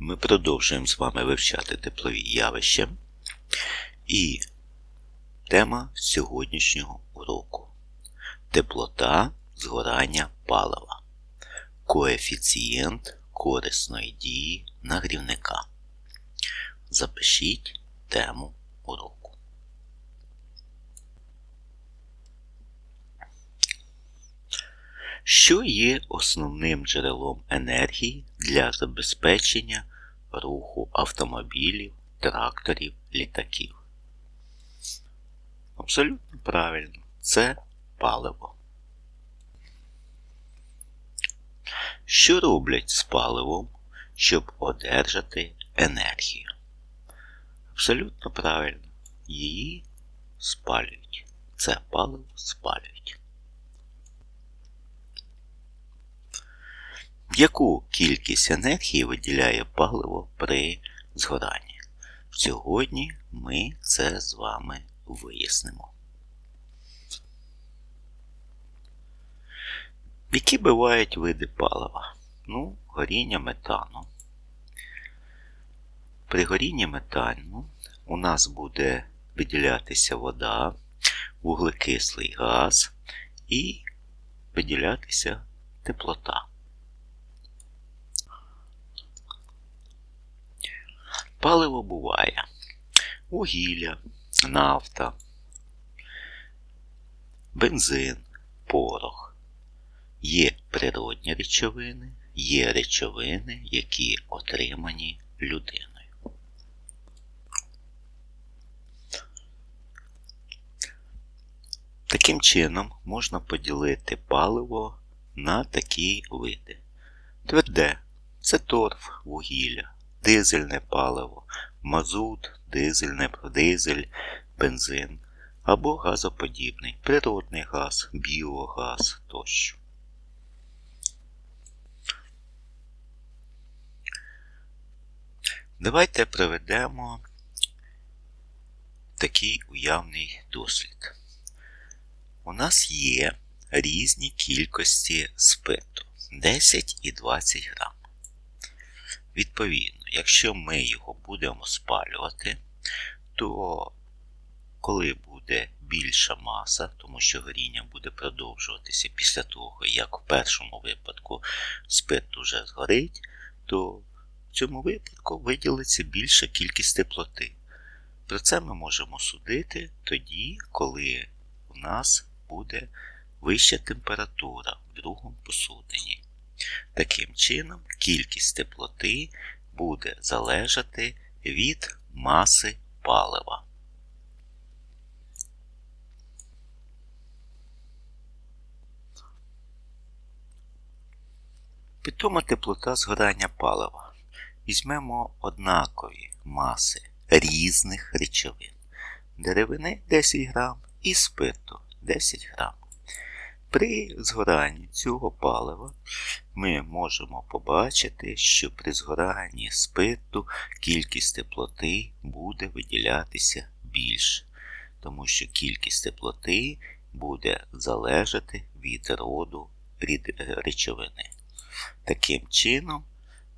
Ми продовжуємо з вами вивчати теплові явища. І тема сьогоднішнього уроку теплота згорання палива. Коефіцієнт корисної дії нагрівника. Запишіть тему уроку. Що є основним джерелом енергії для забезпечення руху автомобілів, тракторів, літаків? Абсолютно правильно, це паливо. Що роблять з паливом, щоб одержати енергію? Абсолютно правильно, її спалюють. Це паливо спалюють. Яку кількість енергії виділяє паливо при згоранні? Сьогодні ми це з вами вияснимо. Які бувають види палива? Ну, горіння метану. При горінні метану у нас буде виділятися вода, вуглекислий газ і виділятися теплота. Паливо буває вугілля, нафта, бензин, порох. Є природні речовини, є речовини, які отримані людиною. Таким чином можна поділити паливо на такі види. Тверде це торф, вугілля, дизельне паливо, мазут, дизельне, дизель, бензин або газоподібний, природний газ, біогаз тощо. Давайте проведемо такий уявний дослід. У нас є різні кількості спиту 10 і 20 грам. Відповідно, якщо ми його будемо спалювати, то коли буде більша маса, тому що горіння буде продовжуватися після того, як в першому випадку спирт уже згорить, то в цьому випадку виділиться більша кількість теплоти. Про це ми можемо судити тоді, коли у нас буде вища температура в другому посудині. Таким чином, кількість теплоти буде залежати від маси палива. Питома теплота згорання палива. Візьмемо однакові маси різних речовин. Деревини 10 грам і спирту 10 грам. При згоранні цього палива ми можемо побачити, що при згоранні спирту кількість теплоти буде виділятися більше, тому що кількість теплоти буде залежати від роду речовини. Таким чином,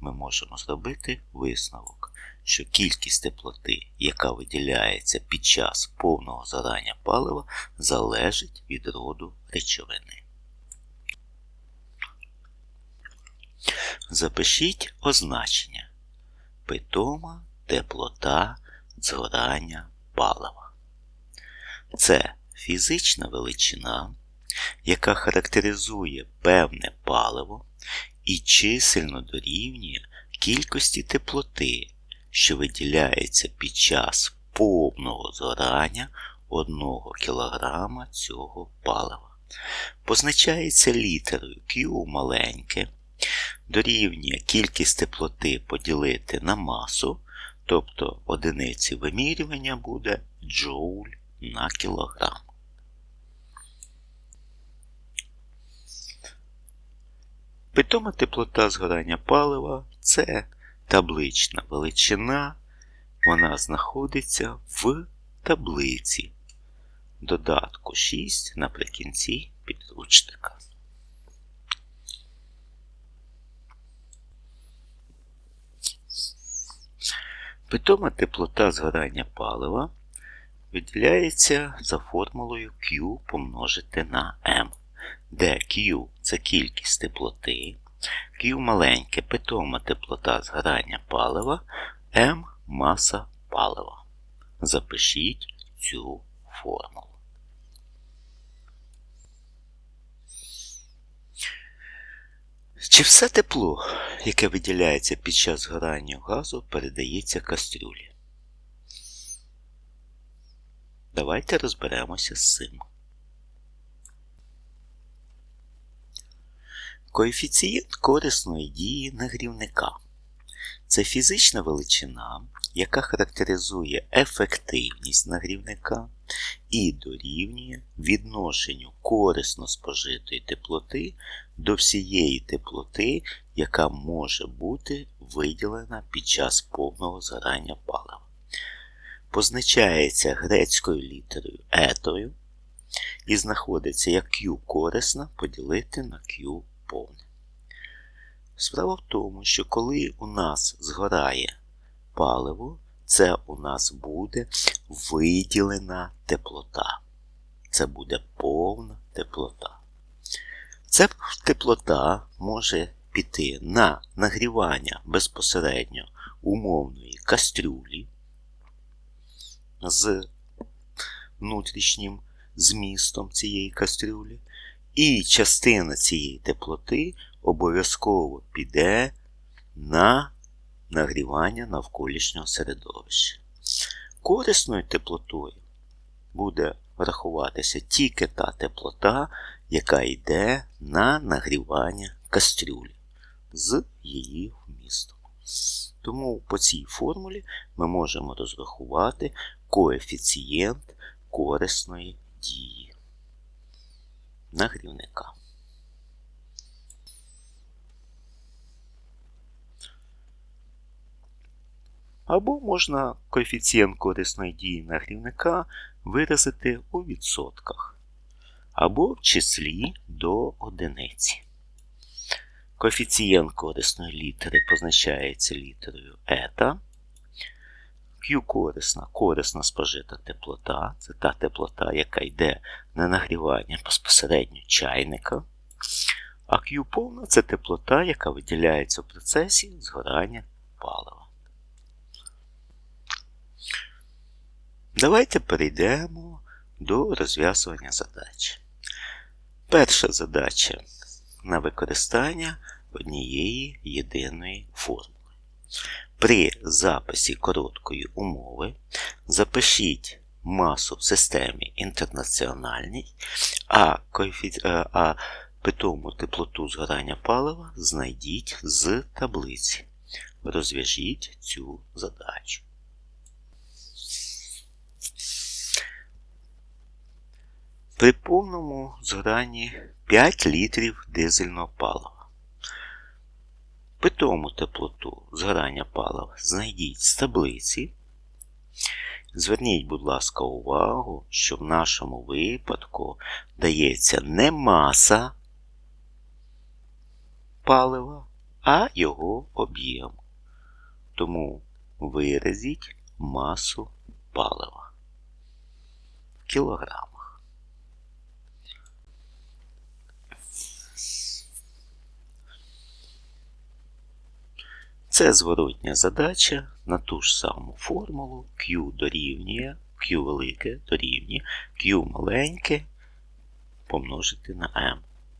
ми можемо зробити висновок, що кількість теплоти, яка виділяється під час повного зарання палива, залежить від роду речовини. Запишіть означення питома теплота згорання палива. Це фізична величина, яка характеризує певне паливо і чисельно дорівнює кількості теплоти, що виділяється під час повного згорання 1 кг цього палива. Позначається літерою Q маленьке, дорівнює кількість теплоти поділити на масу, тобто одиниці вимірювання буде джоуль на кілограм. Питома теплота згорання палива це таблична величина, вона знаходиться в таблиці. Додатку 6 наприкінці підручника. Питома теплота згорання палива виділяється за формулою Q помножити на M, де Q це кількість теплоти, Q маленьке питома теплота згорання палива, M маса палива. Запишіть цю формулу. Чи все тепло, яке виділяється під час згорання газу, передається кастрюлі? Давайте розберемося з цим. Коефіцієнт корисної дії нагрівника це фізична величина, яка характеризує ефективність нагрівника і дорівнює відношенню корисно спожитої теплоти до всієї теплоти, яка може бути виділена під час повного згорання палива. Позначається грецькою літерою етою і знаходиться як Q корисна поділити на Q повне. Справа в тому, що коли у нас згорає паливо, це у нас буде виділена теплота. Це буде повна теплота. Ця теплота може піти на нагрівання безпосередньо умовної кастрюлі з внутрішнім змістом цієї кастрюлі, і частина цієї теплоти обов'язково піде на нагрівання навколишнього середовища. Корисною теплотою буде рахуватися тільки та теплота, яка йде на нагрівання кастрюлі з її вмістом. Тому по цій формулі ми можемо розрахувати коефіцієнт корисної дії нагрівника. Або можна коефіцієнт корисної дії нагрівника виразити у відсотках, або в числі до одиниці. Коефіцієнт корисної літери позначається літерою ета. Q корисна, спожита теплота це та теплота, яка йде на нагрівання безпосередньо чайника. А Q повна це теплота, яка виділяється в процесі згорання палива. Давайте перейдемо до розв'язування задач. Перша задача на використання однієї єдиної формули. При записі короткої умови запишіть масу в системі інтернаціональній, а, коефі... а питому теплоту згорання палива знайдіть з таблиці. Розв'яжіть цю задачу. При повному згоранні 5 літрів дизельного палива. Питому теплоту згорання палива знайдіть з таблиці. Зверніть, будь ласка, увагу, що в нашому випадку дається не маса палива, а його об'єм. Тому виразіть масу палива в кілограмах. Це зворотня задача на ту ж саму формулу Q дорівнює, Q велике дорівнює, Q маленьке помножити на M.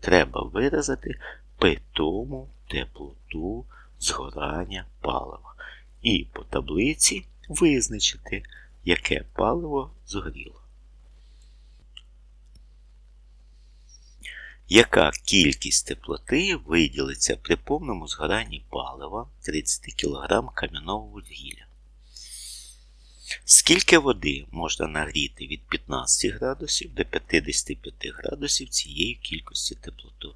Треба виразити питому теплоту згорання палива. І по таблиці визначити, яке паливо згоріло. Яка кількість теплоти виділиться при повному згоранні палива 30 кг кам'яного вугілля? Скільки води можна нагріти від 15 градусів до 55 градусів цієї кількості теплоти?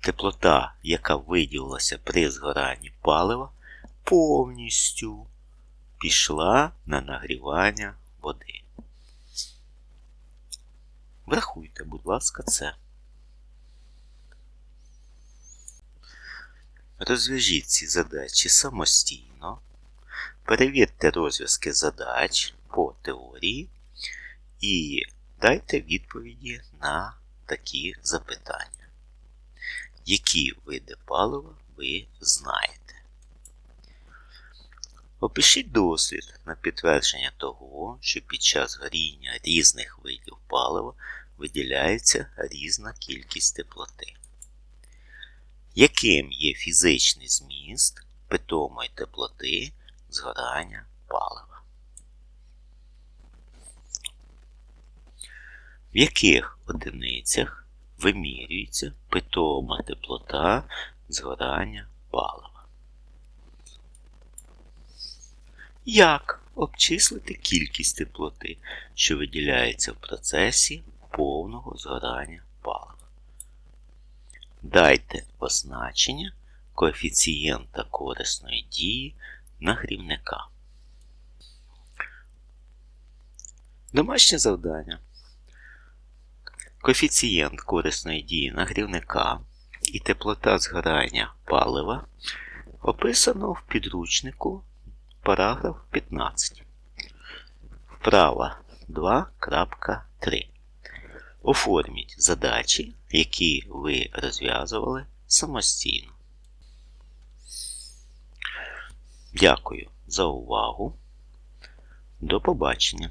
Теплота, яка виділилася при згоранні палива, повністю пішла на нагрівання води. Врахуйте, будь ласка, це. Розв'яжіть ці задачі самостійно. перевірте розв'язки задач по теорії і дайте відповіді на такі запитання. Які види палива ви знаєте? Опишіть досвід на підтвердження того, що під час горіння різних видів палива виділяється різна кількість теплоти. Яким є фізичний зміст питомої теплоти згорання палива? В яких одиницях вимірюється питома теплота згорання палива? Як обчислити кількість теплоти, що виділяється в процесі повного згорання палива? Дайте означення коефіцієнта корисної дії нагрівника. Домашнє завдання. Коефіцієнт корисної дії нагрівника і теплота згорання палива описано в підручнику параграф 15. Вправа 2.3. Оформіть задачі, які ви розв'язували самостійно. Дякую за увагу. До побачення.